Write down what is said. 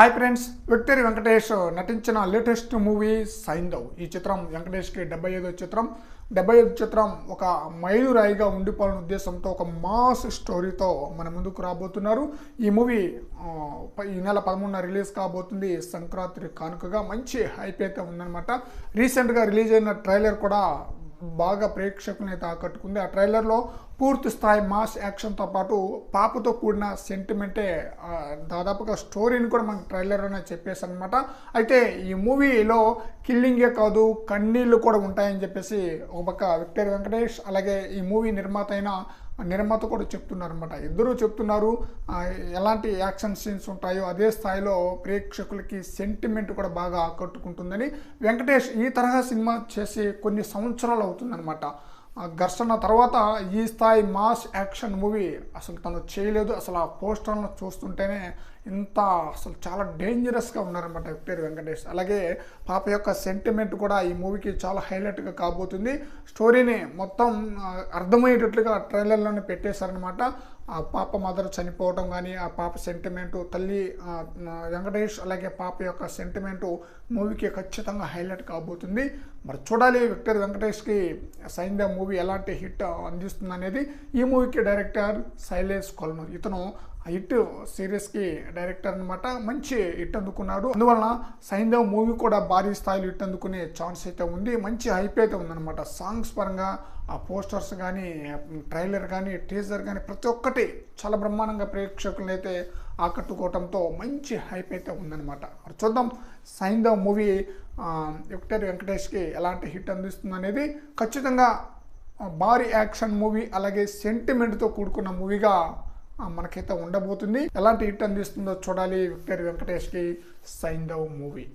Hi friends victory Venkatesh నటించిన latest movie Saindhav ఈ చిత్రం వెంకటేష్కి డెబ్బై ఐదో చిత్రం. డెబ్బై ఐదు చిత్రం ఒక మైలురాయిగా ఉండిపోవాలనే ఉద్దేశంతో ఒక మాస్ స్టోరీతో మన ముందుకు రాబోతున్నారు. ఈ మూవీ ఈ నెల పదమూడున రిలీజ్ కాబోతుంది సంక్రాంతి కానుకగా. మంచి హైప్ అయితే ఉందన్నమాట. రీసెంట్గా రిలీజ్ అయిన ట్రైలర్ కూడా బాగా ప్రేక్షకుల్ని అయితే ఆకట్టుకుంది ఆ ట్రైలర్లో పూర్తి స్థాయి మాస్ యాక్షన్తో పాటు పాపతో కూడిన సెంటిమెంటే దాదాపుగా స్టోరీని కూడా మనకి ట్రైలర్లోనే చెప్పేసి అనమాట అయితే ఈ మూవీలో కిల్లింగే కాదు కన్నీళ్ళు కూడా ఉంటాయని చెప్పేసి ఒక పక్క విక్టర్ వెంకటేష్ అలాగే ఈ మూవీ నిర్మాత అయిన నిర్మాత కూడా చెప్తున్నారు అనమాట ఇద్దరూ చెప్తున్నారు ఎలాంటి యాక్షన్ సీన్స్ ఉంటాయో అదే స్థాయిలో ప్రేక్షకులకి సెంటిమెంట్ కూడా బాగా ఆకట్టుకుంటుందని. వెంకటేష్ ఈ తరహా సినిమా చేసి కొన్ని సంవత్సరాలు అవుతుందన్నమాట. ఘర్షణ తర్వాత ఈ స్థాయి మాస్ యాక్షన్ మూవీ అసలు తను చేయలేదు. అసలు ఆ పోస్టర్లను చూస్తుంటేనే ఇంత అసలు చాలా డేంజరస్గా ఉన్నారనమాట విక్టరీ వెంకటేష్. అలాగే పాప యొక్క సెంటిమెంట్ కూడా ఈ మూవీకి చాలా హైలైట్గా కాబోతుంది. స్టోరీని మొత్తం అర్థమయ్యేటట్లుగా ట్రైలర్లోనే పెట్టేశారనమాట ఆ పాప మదర్ చనిపోవడం కానీ ఆ పాప సెంటిమెంటు తల్లి వెంకటేష్ అలాగే పాప యొక్క సెంటిమెంటు మూవీకి ఖచ్చితంగా హైలైట్ కాబోతుంది. మరి చూడాలి విక్టర్ వెంకటేష్కి సైంద మూవీ ఎలాంటి హిట్ అందిస్తుంది అనేది ఈ మూవీకి డైరెక్టర్ శైలేష్ కొల్నూర్ ఇతను హిట్ సిరీస్కి డైరెక్టర్ అనమాట మంచి హిట్ అందుకున్నాడు. అందువలన సైంధవ్ మూవీ కూడా భారీ స్థాయిలో హిట్ అందుకునే ఛాన్స్ అయితే ఉంది. మంచి హైప్ అయితే ఉందన్నమాట. సాంగ్స్ పరంగా ఆ పోస్టర్స్ కానీ ట్రైలర్ కానీ టీజర్ కానీ ప్రతి ఒక్కటి చాలా బ్రహ్మాండంగా ప్రేక్షకులను అయితే ఆకట్టుకోవడంతో మంచి హైప్ అయితే ఉందన్నమాట. మరి చూద్దాం సైంధవ్ మూవీ విక్టర్ వెంకటేష్కి ఎలాంటి హిట్ అందిస్తుంది అనేది ఖచ్చితంగా భారీ యాక్షన్ మూవీ అలాగే సెంటిమెంట్తో కూడుకున్న మూవీగా మనకైతే ఉండబోతుంది. ఎలాంటి హిట్ అందిస్తుందో చూడాలి. విక్టర్ వెంకటేష్కి సైందవ్ మూవీ.